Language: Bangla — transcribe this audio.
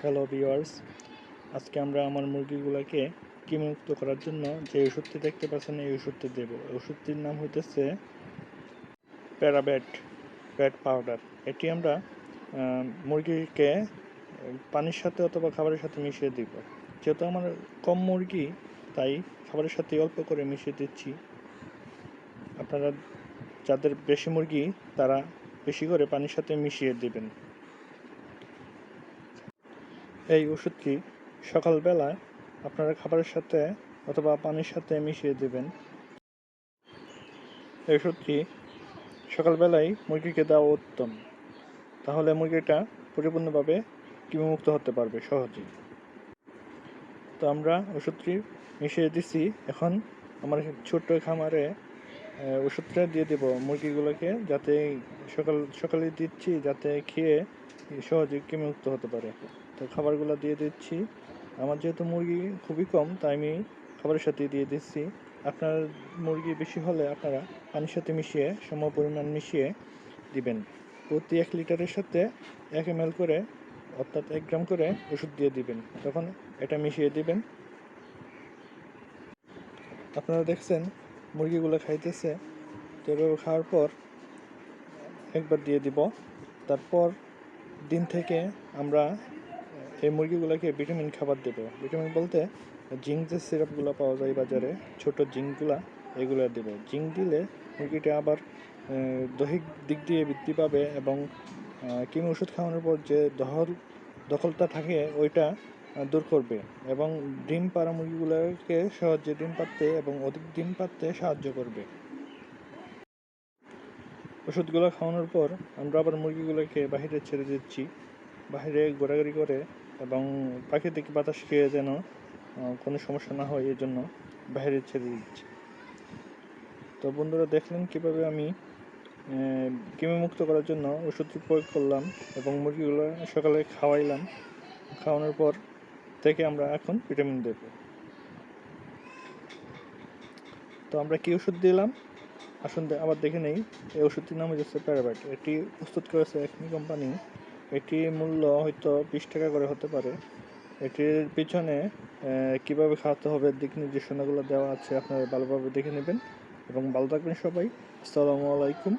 হ্যালো ভিউয়ার্স আজকে আমরা আমার মুরগিগুলোকে কৃমিমুক্ত করার জন্য যে ওষুধটি দেখতে পাচ্ছেন, এই ওষুধটি দেব। ওষুধটির নাম হইতেছে প্যারাবেট ব্যাট পাউডার এটি আমরা মুরগিকে পানির সাথে অথবা খাবারের সাথে মিশিয়ে দিব। যেহেতু আমার কম মুরগি, তাই খাবারের সাথে অল্প করে মিশিয়ে দিচ্ছি। আপনারা, যাদের বেশি মুরগি, তারা বেশি করে পানির সাথে মিশিয়ে দিবেন। এই ওষুধটি সকালবেলায় আপনারা খাবারের সাথে অথবা পানির সাথে মিশিয়ে দেবেন? এই ওষুধটি সকালবেলায় মুরগিকে দেওয়া উত্তম? তাহলে মুরগিটা পরিপূর্ণভাবে কৃমিমুক্ত হতে পারবে সহজেই তো আমরা ওষুধটি মিশিয়ে দিছি। এখন আমার ছোট্ট খামারে ওষুধটা দিয়ে দেব মুরগিগুলোকে যাতে সকাল, সকালে দিচ্ছি, যাতে খেয়ে সহজে কৃমিমুক্ত হতে পারে। তো খাবারগুলো দিয়ে দিচ্ছি। আমার যেহেতু মুরগি খুবই কম, তাই আমি খাবারের সাথে দিয়ে দিচ্ছি। আপনার মুরগি বেশি হলে আপনারা পানির সাথে মিশিয়ে, সম পরিমাণ মিশিয়ে দিবেন। প্রতি এক লিটারের সাথে এক এম করে, অর্থাৎ এক গ্রাম করে ওষুধ দিয়ে দিবেন। তখন এটা মিশিয়ে দিবেন। আপনারা দেখছেন, মুরগিগুলো খাইতেছে। তো খাওয়ার পর একবার দিয়ে দিব। তারপর দিন থেকে আমরা এই মুরগিগুলোকে ভিটামিন খাবার দেবো। ভিটামিন বলতে জিঙ্ক যে সিরাপগুলো পাওয়া যায় বাজারে, ছোট জিঙ্কগুলা, এগুলো দেবো। জিঙ্ক দিলে মুরগিটা আবার দৈহিক দিক দিয়ে বৃদ্ধি পাবে এবং কিমি ওষুধ খাওয়ানোর পর যে দহল দখলতা থাকে ওইটা দূর করবে এবং ডিম পাড়া মুরগিগুলোকে সহজে ডিম পাড়তে এবং অধিক ডিম পাড়তে সাহায্য করবে। ওষুধগুলো খাওয়ানোর পর আমরা আবার মুরগিগুলোকে বাইরে ছেড়ে দিচ্ছি। বাইরে ঘোরাঘুরি করে এবং প্রাকৃতিক বাতাস খেয়ে যেন কোনো সমস্যা না হয় এই জন্য বাইরে ছেড়ে দিচ্ছি। তো বন্ধুরা দেখলেন কীভাবে আমি আহ, কৃমি মুক্ত করার জন্য ওষুধটি প্রয়োগ করলাম এবং মুরগিগুলো সকালে খাওয়াইলাম। খাওয়ানোর পর থেকে আমরা এখন ভিটামিন দেব। তো আমরা কি ওষুধ দিলাম? আসুন আবার দেখে নেই। এই ওষুধটির নাম হচ্ছে প্যারাবাইট এটি প্রস্তুত করেছে একমি কোম্পানি। এটি মূল্য হয়তো বিশ টাকা করে হতে পারে। এটির পিছনে কীভাবে খাওয়াতে হবে দিক নির্দেশনাগুলো দেওয়া আছে আপনারা ভালোভাবে দেখে নেবেন। এবং ভালো থাকবেন সবাই। আসসালামু আলাইকুম।